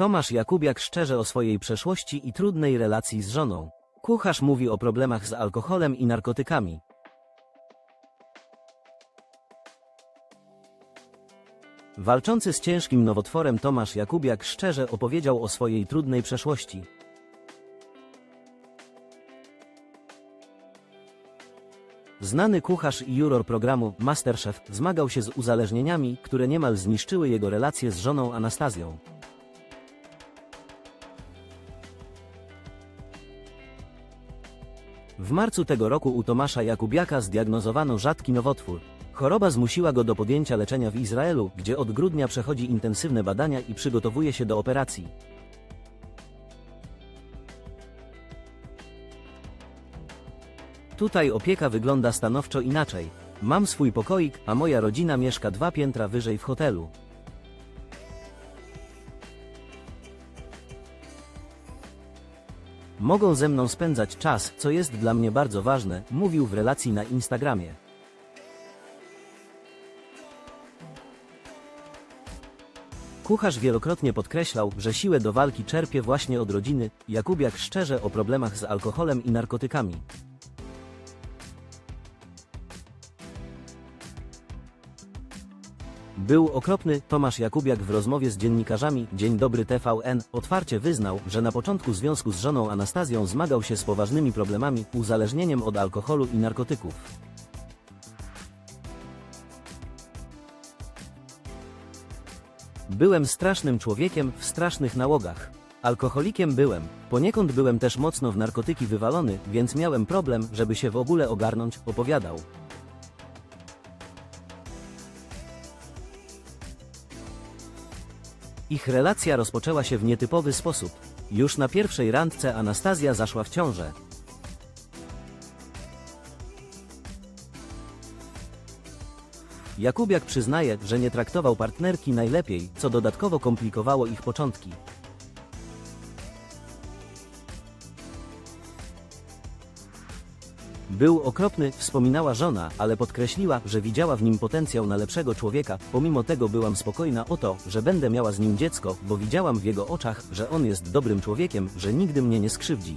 Tomasz Jakubiak szczerze o swojej przeszłości i trudnej relacji z żoną. Kucharz mówi o problemach z alkoholem i narkotykami. Walczący z ciężkim nowotworem Tomasz Jakubiak szczerze opowiedział o swojej trudnej przeszłości. Znany kucharz i juror programu Masterchef zmagał się z uzależnieniami, które niemal zniszczyły jego relacje z żoną Anastazją. W marcu tego roku u Tomasza Jakubiaka zdiagnozowano rzadki nowotwór. Choroba zmusiła go do podjęcia leczenia w Izraelu, gdzie od grudnia przechodzi intensywne badania i przygotowuje się do operacji. Tutaj opieka wygląda stanowczo inaczej. Mam swój pokoik, a moja rodzina mieszka dwa piętra wyżej w hotelu. Mogą ze mną spędzać czas, co jest dla mnie bardzo ważne, mówił w relacji na Instagramie. Kucharz wielokrotnie podkreślał, że siłę do walki czerpie właśnie od rodziny, Jakubiak szczerze o problemach z alkoholem i narkotykami. Był okropny, Tomasz Jakubiak w rozmowie z dziennikarzami Dzień Dobry TVN otwarcie wyznał, że na początku związku z żoną Anastazją zmagał się z poważnymi problemami, uzależnieniem od alkoholu i narkotyków. Byłem strasznym człowiekiem w strasznych nałogach. Alkoholikiem byłem. Poniekąd byłem też mocno w narkotyki wywalony, więc miałem problem, żeby się w ogóle ogarnąć, opowiadał. Ich relacja rozpoczęła się w nietypowy sposób. Już na pierwszej randce Anastazja zaszła w ciążę. Jakubiak przyznaje, że nie traktował partnerki najlepiej, co dodatkowo komplikowało ich początki. Był okropny, wspominała żona, ale podkreśliła, że widziała w nim potencjał na lepszego człowieka. Pomimo tego byłam spokojna o to, że będę miała z nim dziecko, bo widziałam w jego oczach, że on jest dobrym człowiekiem, że nigdy mnie nie skrzywdzi.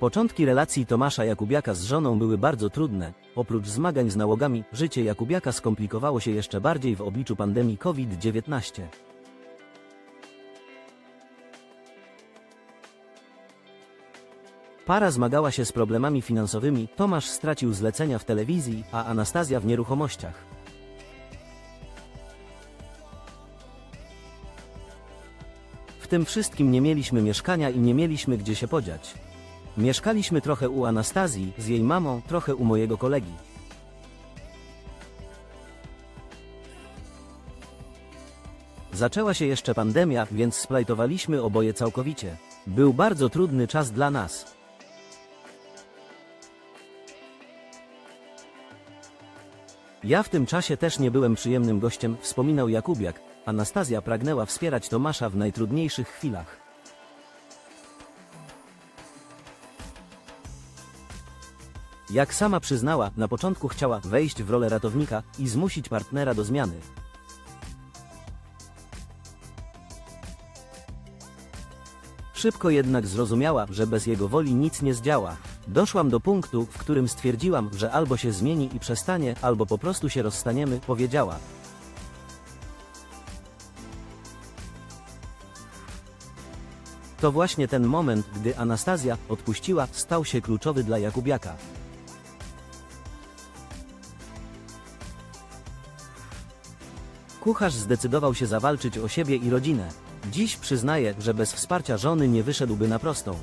Początki relacji Tomasza Jakubiaka z żoną były bardzo trudne. Oprócz zmagań z nałogami, życie Jakubiaka skomplikowało się jeszcze bardziej w obliczu pandemii COVID-19. Para zmagała się z problemami finansowymi, Tomasz stracił zlecenia w telewizji, a Anastazja w nieruchomościach. W tym wszystkim nie mieliśmy mieszkania i nie mieliśmy gdzie się podziać. Mieszkaliśmy trochę u Anastazji, z jej mamą, trochę u mojego kolegi. Zaczęła się jeszcze pandemia, więc splajtowaliśmy oboje całkowicie. Był bardzo trudny czas dla nas. Ja w tym czasie też nie byłem przyjemnym gościem, wspominał Jakubiak. Anastazja pragnęła wspierać Tomasza w najtrudniejszych chwilach. Jak sama przyznała, na początku chciała wejść w rolę ratownika i zmusić partnera do zmiany. Szybko jednak zrozumiała, że bez jego woli nic nie zdziała. Doszłam do punktu, w którym stwierdziłam, że albo się zmieni i przestanie, albo po prostu się rozstaniemy, powiedziała. To właśnie ten moment, gdy Anastazja odpuściła, stał się kluczowy dla Jakubiaka. Kucharz zdecydował się zawalczyć o siebie i rodzinę. Dziś przyznaje, że bez wsparcia żony nie wyszedłby na prostą.